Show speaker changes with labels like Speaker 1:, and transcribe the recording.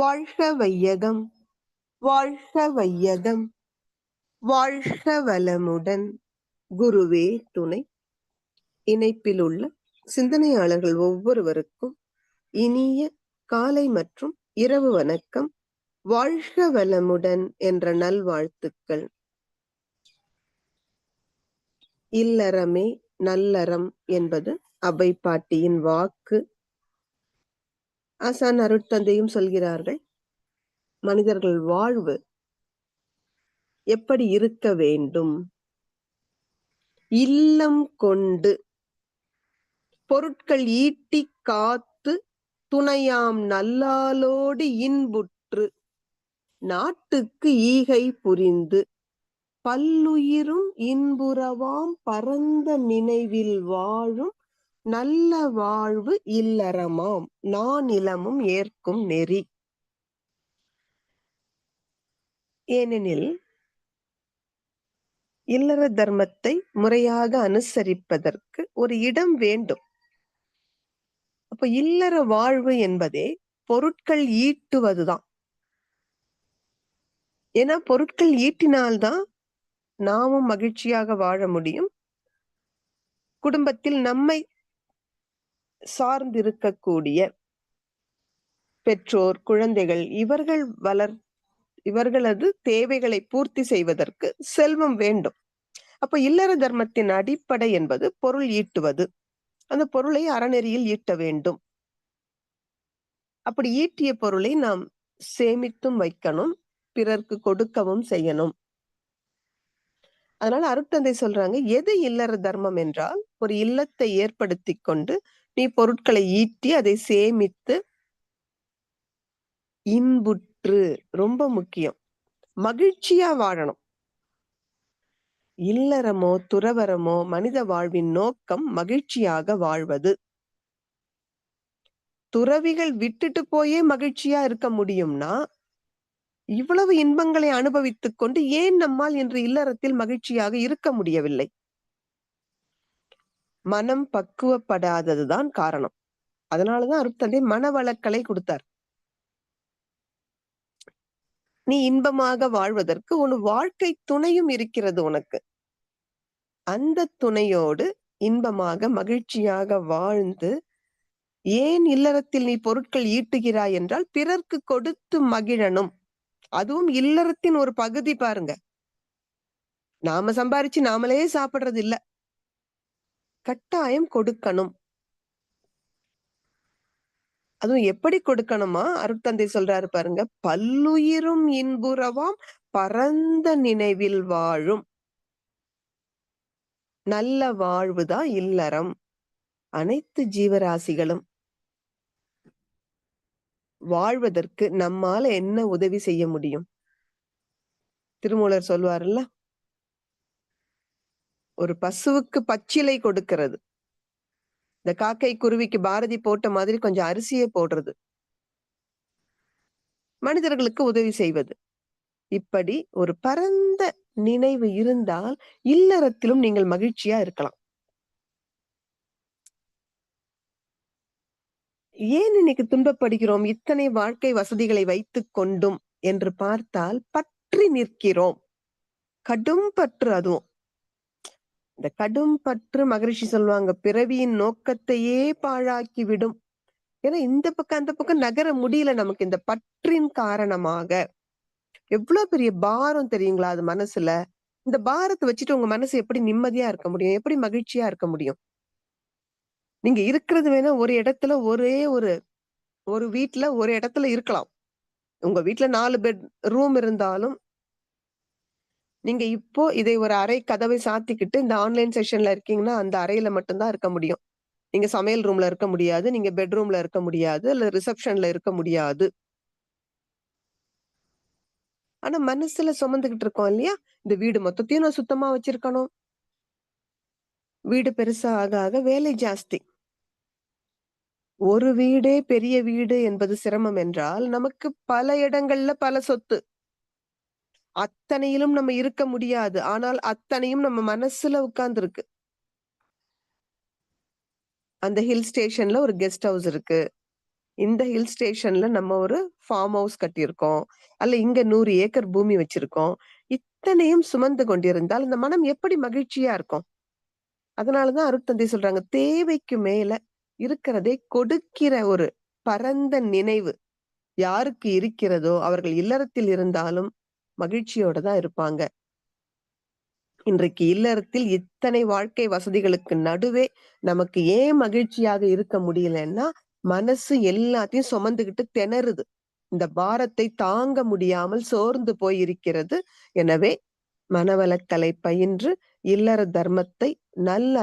Speaker 1: வாழ்க வையகம் வாழ்க வையகம் வாழ்க வளமுடன். குருவே துணை. இணைப்பில் உள்ள சிந்தனையாளர்கள் ஒவ்வொருவருக்கும் இனிய காலை மற்றும் இரவு வணக்கம். வாழ்க வளமுடன் என்ற நல்வாழ்த்துக்கள். இல்லறமே நல்லறம் என்பது அபை பாட்டியின் வாக்கு. ஆசான் அருட்தந்தையும் சொல்கிறார்கள் மனிதர்கள் வாழ்வு எப்படி இருக்க வேண்டும்? இல்லம் கொண்டு பொருட்கள் ஈட்டி காத்து துணையாம் நல்லாலோடு இன்புற்று நாட்டுக்கு ஈகை புரிந்து பல்லுயிரும் இன்புறவாம் பரந்த நினைவில் வாழும் நல்ல வாழ்வு இல்லறமாம். நான் இளமும் ஏற்கும் நெறி. ஏனெனில் இல்லற தர்மத்தை முறையாக அனுசரிப்பதற்கு ஒரு இடம் வேண்டும். அப்ப இல்லற வாழ்வு என்பதே பொருட்கள் ஈட்டுவதுதான். ஏன்னா பொருட்கள் ஈட்டினால்தான் நாமும் மகிழ்ச்சியாக வாழ முடியும். குடும்பத்தில் நம்மை சார்ந்திருக்கக்கூடிய பெற்றோர் குழந்தைகள் இவர்கள் வளர் இவர்களது தேவைகளை பூர்த்தி செய்வதற்கு செல்வம் வேண்டும். அப்ப இல்லற தர்மத்தின் அடிப்படை என்பது பொருள் ஈட்டுவது. அந்த பொருளை அறநெறியில் ஈட்ட வேண்டும். அப்படி ஈட்டிய பொருளை நாம் சேமித்தும் வைக்கணும் பிறர்க்கு கொடுக்கவும் செய்யணும். அதனால அருட்தந்தை சொல்றாங்க எது இல்லற தர்மம் என்றால் ஒரு இல்லத்தை ஏற்படுத்தி கொண்டு நீ பொருட்களை ஈட்டி அதை சேமித்து இன்புற்று. ரொம்ப முக்கியம். மகிழ்ச்சியா வாழணும். இல்லறமோ துறவரமோ மனித வாழ்வின் நோக்கம் மகிழ்ச்சியாக வாழ்வது. துறவிகள் விட்டுட்டு போயே மகிழ்ச்சியா இருக்க முடியும்னா இவ்வளவு இன்பங்களை அனுபவித்துக் கொண்டு ஏன் நம்மால் இன்று இல்லறத்தில் மகிழ்ச்சியாக இருக்க முடியவில்லை? மனம் பக்குவப்படாததுதான் காரணம். அதனாலதான் அருட்தந்தை மனவளக்கலை கொடுத்தார். நீ இன்பமாக வாழ்வதற்கு உன் வாழ்க்கை துணையும் இருக்கிறது உனக்கு. அந்த துணையோடு இன்பமாக மகிழ்ச்சியாக வாழ்ந்து ஏன் இல்லறத்தில் நீ பொருட்கள் ஈட்டுகிறாய் என்றால் பிறர்க்கு கொடுத்து மகிழணும். அதுவும் இல்லறத்தின் ஒரு பகுதி பாருங்க. நாம சம்பாரிச்சு நாமளே சாப்பிடுறது இல்ல கட்டாயம் கொடுக்கணும். அதுவும் எப்படி கொடுக்கணுமா? அருட்தந்தை சொல்றாரு பாருங்க பல்லுயிரும் இன்புறவாம் பரந்த நினைவில் வாழும். நல்ல வாழ்வுதான் இல்லறம். அனைத்து ஜீவராசிகளும் வாழ்வதற்கு நம்மால என்ன உதவி செய்ய முடியும்? திருமூலர் சொல்வாருல்ல ஒரு பசுவுக்கு பச்சிலை கொடுக்கிறது. இந்த காக்கை குருவிக்கு பாரதி போட்ட மாதிரி கொஞ்சம் அரிசியை போடுறது. மனிதர்களுக்கு உதவி செய்வது. இப்படி ஒரு பரந்த நினைவு இருந்தால் இல்லறத்திலும் நீங்கள் மகிழ்ச்சியா இருக்கலாம். ஏன் இன்னைக்கு துன்பப்படுகிறோம்? இத்தனை வாழ்க்கை வசதிகளை வைத்துக் கொண்டும் என்று பார்த்தால் பற்றி நிற்கிறோம். கடும் பற்று அதுவும். இந்த கடும் பற்று மகரிஷி சொல்லுவாங்க பிறவியின் நோக்கத்தையே பாழாக்கி விடும் ஏன்னா இந்த பக்கம் அந்த பக்கம் நகர முடியல நமக்கு. இந்த பற்றின் காரணமாக எவ்வளவு பெரிய பாரம் தெரியுங்களா அது மனசுல? இந்த பாரத்தை வச்சுட்டு உங்க மனசு எப்படி நிம்மதியா இருக்க முடியும்? எப்படி மகிழ்ச்சியா இருக்க முடியும்? நீங்க இருக்கிறது வேணா ஒரு இடத்துல ஒரே ஒரு ஒரு வீட்டுல ஒரு இடத்துல இருக்கலாம். உங்க வீட்டுல நாலு பெட் ரூம் இருந்தாலும் நீங்க இப்போ இதை ஒரு அறை கதவை சாத்திக்கிட்டு இந்த ஆன்லைன் செஷன்ல இருக்கீங்கன்னா அந்த அறையில மட்டும்தான் இருக்க முடியும். நீங்க சமையல் ரூம்ல இருக்க முடியாது நீங்க பெட்ரூம்ல இருக்க முடியாது இல்ல ரிசப்ஷன்ல இருக்க முடியாது. ஆனா மனசுல சுமந்துகிட்டு இருக்கோம் இல்லையா? இந்த வீடு மொத்தத்தையும் நான் சுத்தமா வச்சிருக்கணும். வீடு பெருசா ஆக ஆக வேலை ஜாஸ்தி. ஒரு வீடே பெரிய வீடு என்பது சிரமம் என்றால் நமக்கு பல இடங்கள்ல பல சொத்து. அத்தனையிலும் நம்ம இருக்க முடியாது ஆனால் அத்தனையும் நம்ம மனசுல உட்கார்ந்து இருக்கு அந்த ஹில் ஸ்டேஷன்ல ஒரு கெஸ்ட் ஹவுஸ் இருக்கு இந்த ஹில் ஸ்டேஷன்ல நம்ம ஒரு ஃபார்ம் ஹவுஸ் கட்டியிருக்கோம். அல்ல இங்க நூறு ஏக்கர் பூமி வச்சிருக்கோம். இத்தனையும் சுமந்து கொண்டிருந்தால் இந்த மனம் எப்படி மகிழ்ச்சியா இருக்கும்? அதனாலதான் அருட்தந்தை சொல்றாங்க, தேவைக்கு மேல இருக்கிறதை கொடுக்கிற ஒரு பரந்த நினைவு யாருக்கு இருக்கிறதோ, அவர்கள் இல்லறத்தில் இருந்தாலும் மகிழ்ச்சியோட தான் இருப்பாங்க. இன்றைக்கு இல்லறத்தில் இத்தனை வாழ்க்கை வசதிகளுக்கு நடுவே நமக்கு ஏன் மகிழ்ச்சியாக இருக்க முடியலன்னா, மனசு எல்லாத்தையும் சுமந்துகிட்டு திணறுது. இந்த பாரத்தை தாங்க முடியாமல் சோர்ந்து போயிருக்கிறது எனவே மனவளக்கலை பயின்று இல்லற தர்மத்தை நல்ல